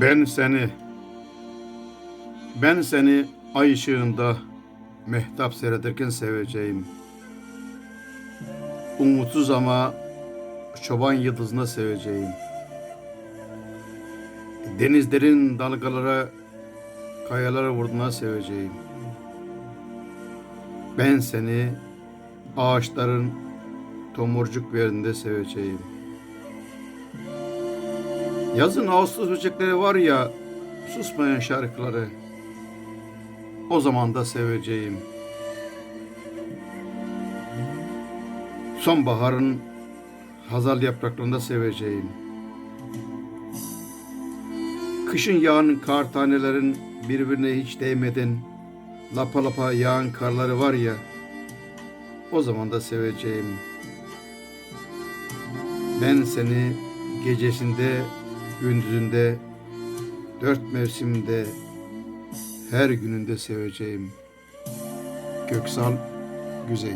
Ben seni, ben seni ay ışığında mehtap seyrederken seveceğim. Umutsuz ama çoban yıldızına seveceğim. Denizlerin dalgalara, kayalara vurduğuna seveceğim. Ben seni ağaçların tomurcuk yerinde seveceğim. Yazın Ağustos böcekleri var ya susmayan şarkıları. O zaman da seveceğim. Sonbaharın hazal yapraklarında seveceğim. Kışın yağan kar tanelerin birbirine hiç değmeden lapa lapa yağan karları var ya o zaman da seveceğim. Ben seni gecesinde, gündüzünde, dört mevsimde, her gününde seveceğim. Göksal Güzey